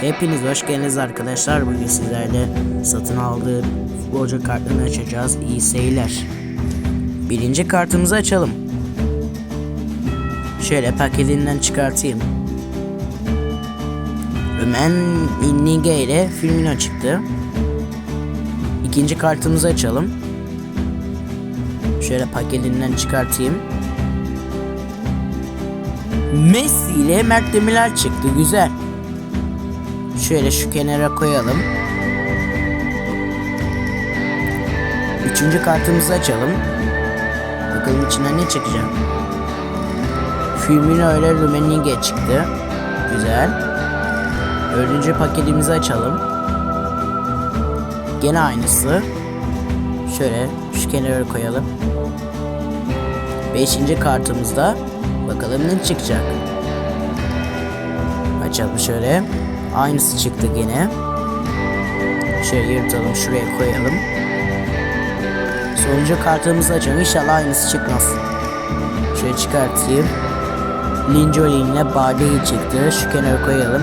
Hepiniz hoş geldiniz arkadaşlar. Bugün sizlerle satın aldığım futbolcu kartlarını açacağız. İyi seyirler. Birinci kartımızı açalım. Şöyle paketinden çıkartayım. Ömen Innige ile Firmino çıktı. İkinci kartımızı açalım. Şöyle paketinden çıkartayım. Messi ile Mert Demirel çıktı. Güzel. Şöyle şu kenara koyalım. Üçüncü kartımızı açalım. Bakalım içinden ne çıkacak. Firmino ile Rummenigge çıktı. Güzel. Dördüncü paketimizi açalım. Gene aynısı. Şöyle şu kenara koyalım. Beşinci kartımızda bakalım ne çıkacak. Açalım şöyle. Aynısı çıktı gene. Şöyle yırtalım şuraya koyalım. Sonuncu kartımızı açalım. İnşallah aynısı çıkmaz. Şöyle çıkartayım. Linjolin ile Badeyi çıktı. Şu kenara koyalım.